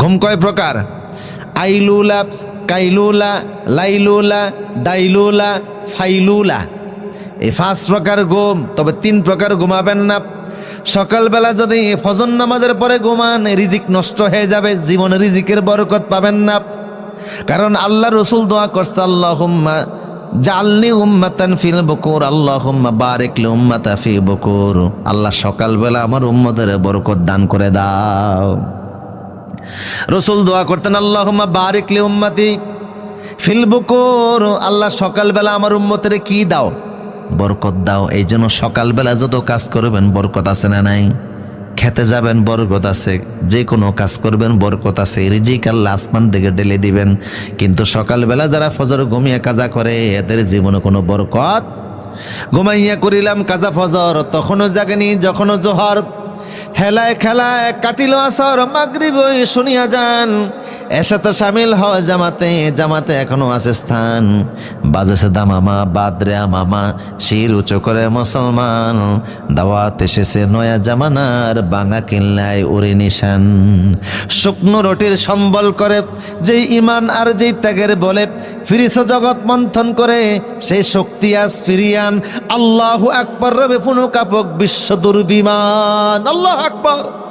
ঘুম কয় প্রকার? আইলুলা, কাইলুলা, লাইলুলা, দাইলুলা, ফাইলুলা। এই পাঁচ প্রকার ঘুম, তবে তিন প্রকার ঘুমাবেন না। সকালবেলা যদি ফজর নামাজের পরে ঘুমান, রিজিক নষ্ট হয়ে যাবে, জীবনে রিজিকের বরকত পাবেন না। কারণ আল্লাহ রসুল দোয়া করছে আল্লাহ হুম্মা জালনি উম্মাতান ফিল বকুর আল্লাহ হুম্মা বারেকলি উম্মাতা ফি বকুর। আল্লাহ সকালবেলা আমার উম্মতের বরকত দান করে দাও। রসুল দোয়া করতেন আল্লাহ বারেকলি উম্মাতি ফিল বকুর। আল্লাহ, সকালবেলা আমার উম্মতের কি দাও? বরকত দাও। এই জন্য সকালবেলা যত কাজ করবেন, বরকত আছে না নাই? খেতে যাবেন, বরকত আছে। যে কোনো কাজ করবেন, বরকত আছে। রিজিক আল্লাহ আসমান থেকে ঢেলে দিবেন। কিন্তু সকালবেলা যারা ফজর ঘুমিয়ে কাজা করে, এদের জীবনে কোনো বরকত? ঘুমাইয়া করিলাম কাজা ফজর, তখনও জাগেনি, যখনও জোহর। হেলায় খেলায় কাটিল আসর মাগরিব শুনিয়া যান। এসাতে সামিল হয় জামাতে জামাতে এখনও আছে স্থান। বাজেছে দামামা, বাদরে মামা শির উঁচু করে মুসলমান। দাওয়াত এসেছে নয়া জামানার, বাঙা কিল্লায় উড়ে নিশান। শুকনো রটির সম্বল করে, যেই ইমান আর যেই ত্যাগের বলে ফিরিস জগৎ মন্থন করে, সেই শক্তি আজ ফিরিয়ান আল্লাহ আকবর, রবে পুনঃ কাপক বিশ্ব দুর্বিমান। আল্লাহ আকবর।